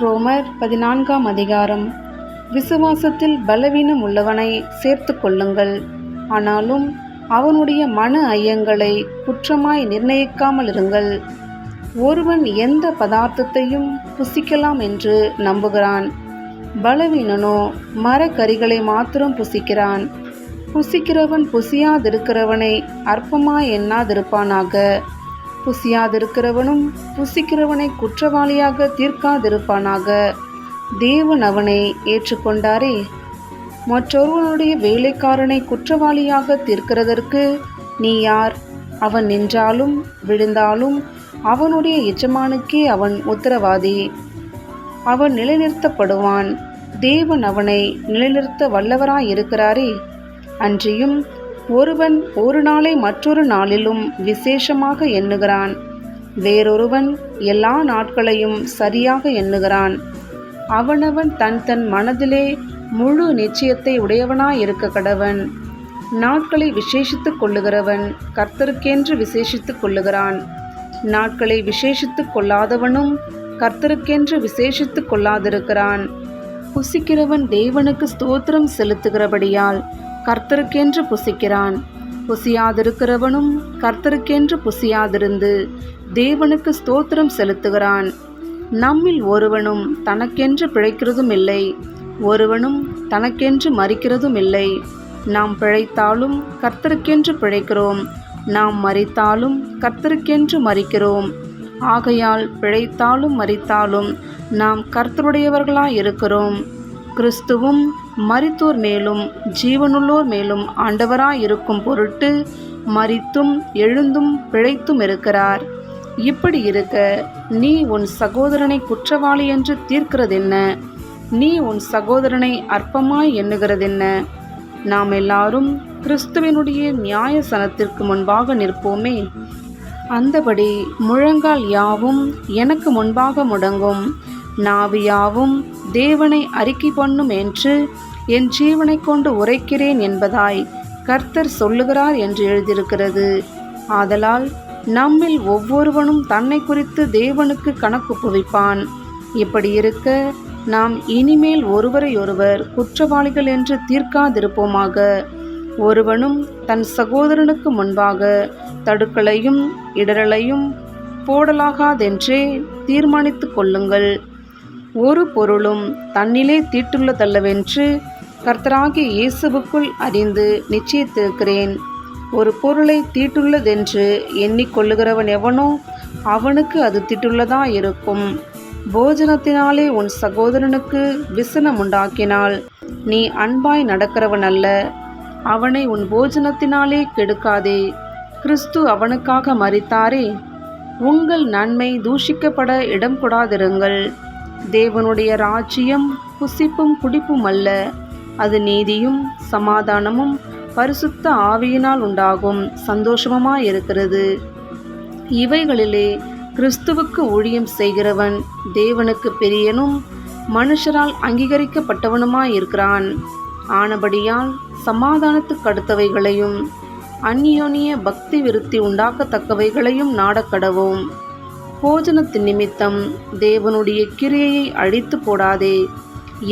ரோமர் பதினான்காம் அதிகாரம். விசுவாசத்தில் பலவீனம் உள்ளவனை சேர்த்து கொள்ளுங்கள். ஆனாலும் அவனுடைய மன ஐயங்களை குற்றமாய் நிர்ணயிக்காமல் இருங்கள். ஒருவன் எந்த பதார்த்தத்தையும் புசிக்கலாம் என்று நம்புகிறான். பலவீனனோ மரக்கறிகளை மாத்திரம் புசிக்கிறான். புசிக்கிறவன் புசியாதிருக்கிறவனை அற்பமாய் எண்ணாதிருப்பானாக. புசியாதிருக்கிறவனும் புசிக்கிறவனை குற்றவாளியாக தீர்க்காதிருப்பானாக. தேவன் அவனை ஏற்றுக்கொண்டாரே. மற்றொருவனுடைய வேலைக்காரனை குற்றவாளியாக தீர்க்கிறதற்கு நீ யார்? அவன் நின்றாலும் விழுந்தாலும் அவனுடைய எஜமானுக்கே அவன் உத்தரவாதி. அவன் நிலைநிறுத்தப்படுவான். தேவன் அவனை நிலைநிறுத்த வல்லவராயிருக்கிறாரே. அன்றியும் ஒருவன் ஒரு நாளை மற்றொரு நாளிலும் விசேஷமாக எண்ணுகிறான். வேறொருவன் எல்லா நாட்களையும் சரியாக எண்ணுகிறான். அவனவன் தன் தன் மனதிலே முழு நிச்சயத்தை உடையவனாயிருக்க கடவன். நாட்களை விசேஷித்துக் கொள்ளுகிறவன் கர்த்தருக்கென்று விசேஷித்துக் கொள்ளுகிறான். நாட்களை விசேஷித்துக் கொள்ளாதவனும் கர்த்தருக்கென்று விசேஷித்துக் கொள்ளாதிருக்கிறான். புசிக்கிறவன் தேவனுக்கு ஸ்தோத்திரம் செலுத்துகிறபடியால் கர்த்தருக்கென்று புசிக்கிறான். புசியாதிருக்கிறவனும் கர்த்தருக்கென்று புசியாதிருந்து தேவனுக்கு ஸ்தோத்திரம் செலுத்துகிறான். நம்மில் ஒருவனும் தனக்கென்று பிழைக்கிறதும் இல்லை ஒருவனும் தனக்கென்று மறிக்கிறதும் இல்லை. நாம் பிழைத்தாலும் கர்த்தருக்கென்று பிழைக்கிறோம் நாம் மறித்தாலும் கர்த்தருக்கென்று மறிக்கிறோம் ஆகையால் பிழைத்தாலும் மறித்தாலும் நாம் கர்த்தருடையவர்களாய் இருக்கிறோம். கிறிஸ்துவும் மரித்தோர் மேலும் ஜீவனுள்ளோர் மேலும் ஆண்டவராயிருக்கும் பொருட்டு மரித்தும் எழுந்தும் பிழைத்தும் இருக்கிறார். இப்படி இருக்க நீ உன் சகோதரனை குற்றவாளி என்று தீர்க்கிறதென்ன? நீ உன் சகோதரனை அற்பமாய் எண்ணுகிறதென்ன? நாம் எல்லாரும் கிறிஸ்துவனுடைய நியாய சனத்திற்கு முன்பாக நிற்போமே. அந்தபடி முழங்கால் யாவும் எனக்கு முன்பாக முடங்கும். நாவியாவும் தேவனை அறிக்கை பண்ணும் என்று என் ஜீவனை கொண்டு உரைக்கிறேன் என்பதாய் கர்த்தர் சொல்லுகிறார் என்று எழுதியிருக்கிறது. ஆதலால் நம்மில் ஒவ்வொருவனும் தன்னை குறித்து தேவனுக்கு கணக்கு புவிப்பான் இப்படி இருக்க நாம் இனிமேல் ஒருவரையொருவர் குற்றவாளிகள் என்று தீர்க்காதிருப்போமாக. ஒருவனும் தன் சகோதரனுக்கு முன்பாக தடுக்கலையும் இடரலையும் போடலாகாதென்றே தீர்மானித்து கொள்ளுங்கள். ஒரு பொருளும் தன்னிலே தீட்டுள்ளதல்லவென்று கர்த்தராகிய இயேசுவுக்குள் அறிந்து நிச்சயித்திருக்கிறேன். ஒரு பொருளை தீட்டுள்ளதென்று எண்ணிக்கொள்ளுகிறவன் எவனோ அவனுக்கு அது தீட்டுள்ளதா இருக்கும். போஜனத்தினாலே உன் சகோதரனுக்கு விசனம் உண்டாக்கினால் நீ அன்பாய் நடக்கிறவன் அல்ல. அவனை உன் போஜனத்தினாலே கெடுக்காதே. கிறிஸ்து அவனுக்காக மறித்தாரே உங்கள் நன்மை தூஷிக்கப்பட இடம் கொடாதிருங்கள் தேவனுடைய ராஜ்யம் புசிப்பும் குடிப்பும் அல்ல. அது நீதியும் சமாதானமும் பரிசுத்த ஆவியினால் உண்டாகும் சந்தோஷமுமாயிருக்கிறது. இவைகளிலே கிறிஸ்துவுக்கு ஊழியம் செய்கிறவன் தேவனுக்கு பெரியனும் மனுஷரால் அங்கீகரிக்கப்பட்டவனுமாயிருக்கிறான். ஆனபடியால் சமாதானத்துக்கு அடுத்தவைகளையும் அந்நியோனிய பக்தி விருத்தி உண்டாக்கத்தக்கவைகளையும் நாடக்கடவோம். போஜனத்தின் நிமித்தம் தேவனுடைய கிரியையை அழித்து போடாதே.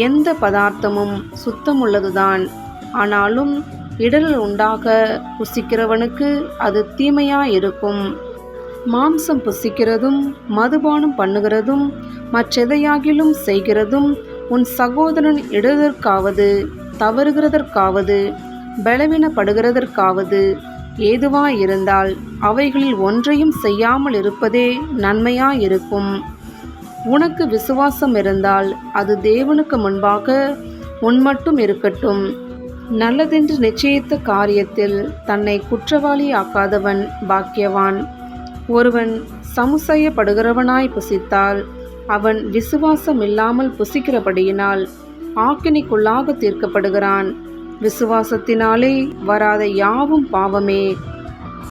எந்த பதார்த்தமும் சுத்தமுள்ளதுதான். ஆனாலும் இடரல் உண்டாக புசிக்கிறவனுக்கு அது தீமையாயிருக்கும். மாம்சம் புசிக்கிறதும் மதுபானம் பண்ணுகிறதும் மற்றெதையாகிலும் செய்கிறதும் உன் சகோதரன் இடதற்காவது தவறுகிறதற்காவது பலவீனப்படுகிறதற்காவது ஏதுவாயிருந்தால் அவைகளில் ஒன்றையும் செய்யாமல் இருப்பதே நன்மையாயிருக்கும். உனக்கு விசுவாசம் இருந்தால் அது தேவனுக்கு முன்பாக உன் மட்டும் இருக்கட்டும். நல்லதென்று நிச்சயித்த காரியத்தில் தன்னை குற்றவாளி ஆக்காதவன் பாக்கியவான். ஒருவன் சமுசயப்படுகிறவனாய் புசித்தால் அவன் விசுவாசம் இல்லாமல் புசிக்கிறபடியினால் ஆக்கினிக்குள்ளாக தீர்க்கப்படுகிறான். விசுவாசத்தினாலே வராத யாவும் பாவமே.